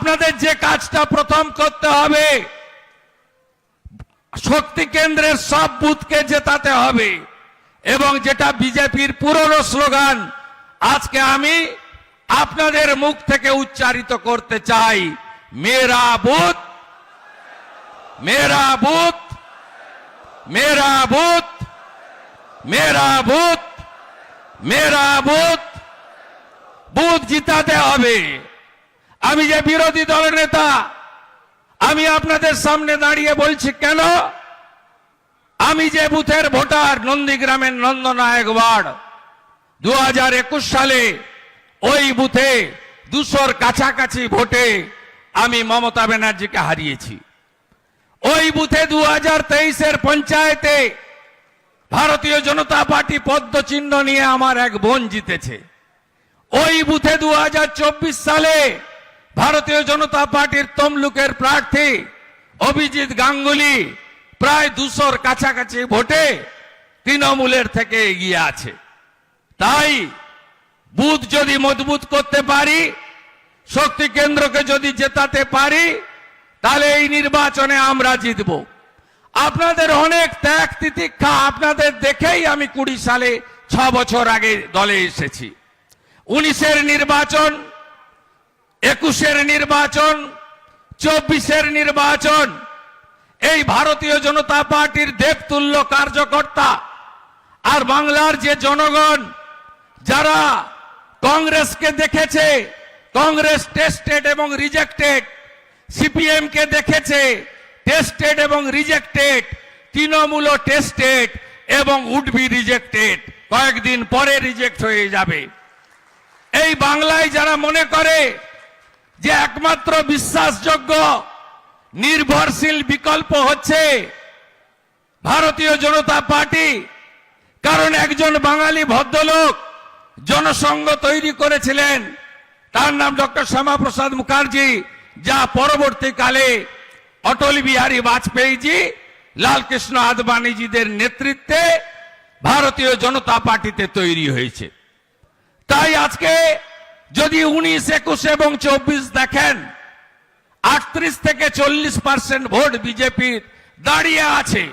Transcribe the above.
আপনাদের যে কাজটা প্রথম করতে হবে, শক্তি কেন্দ্রের সব বুথকে জেতাতে হবে। এবং যেটা বিজেপির পুরনো স্লোগান, আজকে আমি আপনাদের মুখ থেকে উচ্চারিত করতে চাই, মেরা বুথ মেরা বুথ মেরা বুথ মেরা বুথ মেরা বুথ বুথ জিতাতে হবে। আমি যে বিরোধী দলের নেতা, আমি আপনাদের সামনে দাঁড়িয়ে বলছি, কেন? আমি যে বুথের ভোটার, নন্দীগ্রামের নন্দনায়ক ওয়ার্ড দু হাজার একুশ সালে ওই বুথে দুশোর কাছাকাছি ভোটে আমি মমতা ব্যানার্জিকে হারিয়েছি। ওই বুথে দু হাজার তেইশের পঞ্চায়েতে ভারতীয় জনতা পার্টি পদ্ম চিহ্ন নিয়ে আমার এক বোন জিতেছে। ওই বুথে দু হাজার চব্বিশ সালে ভারতীয় জনতা পার্টির তমলুকের প্রার্থী অভিজিৎ গাঙ্গুলি প্রায় দুশোর কাছাকাছি ভোটে তৃণমূলের থেকে এগিয়ে আছে। তাই বুথ যদি মজবুত করতে পারি, শক্তি কেন্দ্রকে যদি জেতাতে পারি, তাহলে এই নির্বাচনে আমরা জিতব। আপনাদের অনেক ত্যাগ তিতিক্ষা আপনাদের দেখেই আমি কুড়ি সালে ছ বছর আগে দলে এসেছি। উনিশের নির্বাচন একুশের নির্বাচন, চব্বিশের নির্বাচন, এই ভারতীয় জনতা পার্টির দেবতুল্য কার্যকর্তা আর বাংলার যে জনগণ, যারা কংগ্রেসকে দেখেছে, কংগ্রেস টেস্টেড এবং রিজেক্টেড সিপিএম কে দেখেছে, টেস্টেড এবং রিজেক্টেড, তৃণমূল টেস্টেড এবং উড বি রিজেক্টেড। কয়েকদিন পরে রিজেক্ট হয়ে যাবে। এই বাংলায় যারা মনে করে যে একমাত্র বিশ্বাসযোগ্য, নির্ভরশীল বিকল্প হচ্ছে ভারতীয় জনতা পার্টি। কারণ একজন বাঙালি ভদ্রলোক জনসংঘ তৈরি করেছিলেন। তার নাম ডক্টর শ্যামাপ্রসাদ মুখার্জি, যা পরবর্তীকালে অটল বিহারী বাজপেয়ীজি, লালকৃষ্ণ আদবানিজিদের নেতৃত্বে ভারতীয় জনতা পার্টিতে তৈরি হয়েছে। তাই আজকে যদি উনিশ একুশ এবং চব্বিশ দেখেন আটত্রিশ থেকে চল্লিশ পার্সেন্ট ভোট বিজেপির দাঁড়িয়ে আছে।